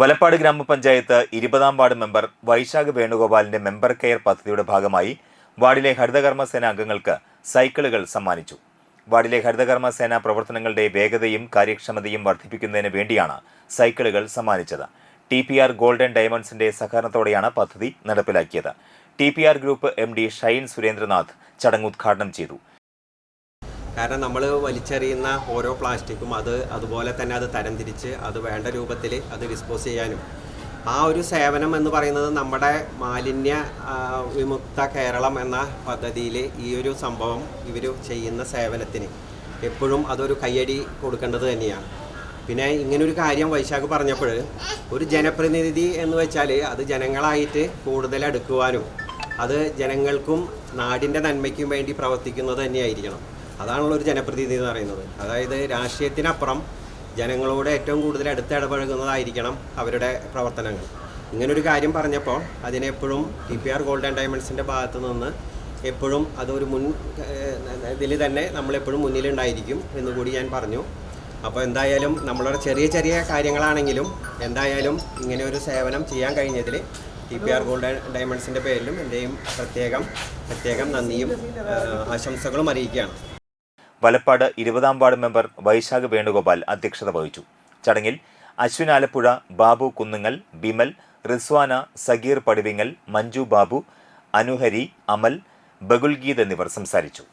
വലപ്പാട് ഗ്രാമപഞ്ചായത്ത് ഇരുപതാം ward member Vaishakh വേണുഗോപാലിന്റെ മെമ്പർ കെയർ പദ്ധതിയുടെ ഭാഗമായി വാർഡിലെ ഹരിതകർമ്മ സേന അംഗങ്ങൾക്ക് സൈക്കിളുകൾ സമ്മാനിച്ചു. വാർഡിലെ ഹരിതകർമ്മ സേന പ്രവർത്തനങ്ങളുടെ വേഗതയും കാര്യക്ഷമതയും വർദ്ധിപ്പിക്കുന്നതിന് വേണ്ടിയാണ് സൈക്കിളുകൾ സമ്മാനിച്ചത്. ടി പി ആർ ഗോൾഡൻ ഡയമണ്ട്സിന്റെ സഹകരണത്തോടെയാണ് പദ്ധതി നടപ്പിലാക്കിയത്. T P R group M D Shine Surendranath ചടങ്ങ് ഉദ്ഘാടനം ചെയ്തു. കാരണം നമ്മൾ വലിച്ചെറിയുന്ന ഓരോ പ്ലാസ്റ്റിക്കും അത് അതുപോലെ തന്നെ അത് തരംതിരിച്ച് അത് വേണ്ട രൂപത്തിൽ അത് ഡിസ്പോസ് ചെയ്യാനും. ആ ഒരു സേവനം എന്ന് പറയുന്നത് നമ്മുടെ മാലിന്യ വിമുക്ത കേരളം എന്ന പദ്ധതിയിൽ ഈ ഒരു സംഭവം ഇവർ ചെയ്യുന്ന സേവനത്തിന് എപ്പോഴും അതൊരു കയ്യടി കൊടുക്കേണ്ടത് തന്നെയാണ്. പിന്നെ ഇങ്ങനൊരു കാര്യം വൈശാഖ് പറഞ്ഞപ്പോൾ ഒരു ജനപ്രതിനിധി എന്ന് വെച്ചാൽ അത് ജനങ്ങളായിട്ട് കൂടുതൽ അടുക്കുവാനും അത് ജനങ്ങൾക്കും നാടിന്റെ നന്മയ്ക്കും വേണ്ടി പ്രവർത്തിക്കുന്നത് തന്നെയായിരിക്കണം. അതാണല്ലോ ഒരു ജനപ്രതിനിധി എന്ന് പറയുന്നത്. അതായത് രാഷ്ട്രീയത്തിനപ്പുറം ജനങ്ങളോട് ഏറ്റവും കൂടുതൽ അടുത്ത് ഇടപഴകുന്നതായിരിക്കണം അവരുടെ പ്രവർത്തനങ്ങൾ. ഇങ്ങനൊരു കാര്യം പറഞ്ഞപ്പോൾ അതിനെപ്പോഴും T P R gold and ഡയമണ്ട്സിന്റെ ഭാഗത്ത് നിന്ന് എപ്പോഴും അതൊരു മുൻ ഇതിൽ തന്നെ നമ്മളെപ്പോഴും മുന്നിലുണ്ടായിരിക്കും എന്നുകൂടി ഞാൻ പറഞ്ഞു. അപ്പോൾ എന്തായാലും നമ്മളുടെ ചെറിയ ചെറിയ കാര്യങ്ങളാണെങ്കിലും എന്തായാലും ഇങ്ങനെ ഒരു സേവനം ചെയ്യാൻ കഴിഞ്ഞതിൽ ടി പി ആർ ഗോൾഡൻ ഡയമണ്ട്സിന്റെ പേരിലും എന്റെയും പ്രത്യേകം പ്രത്യേകം നന്ദിയും ആശംസകളും അറിയിക്കുകയാണ്. വലപ്പാട് ഇരുപതാം വാർഡ് മെമ്പർ വൈശാഖ് വേണുഗോപാൽ അധ്യക്ഷത വഹിച്ചു. ചടങ്ങിൽ അശ്വിൻ ആലപ്പുഴ ബാബു കുന്നുങ്ങൽ ബിമൽ റിസ്വാന സഗീർ പടിവിങ്ങൽ മഞ്ജു ബാബു അനുഹരി അമൽ ബഗുൽഗീത് എന്നിവർ സംസാരിച്ചു.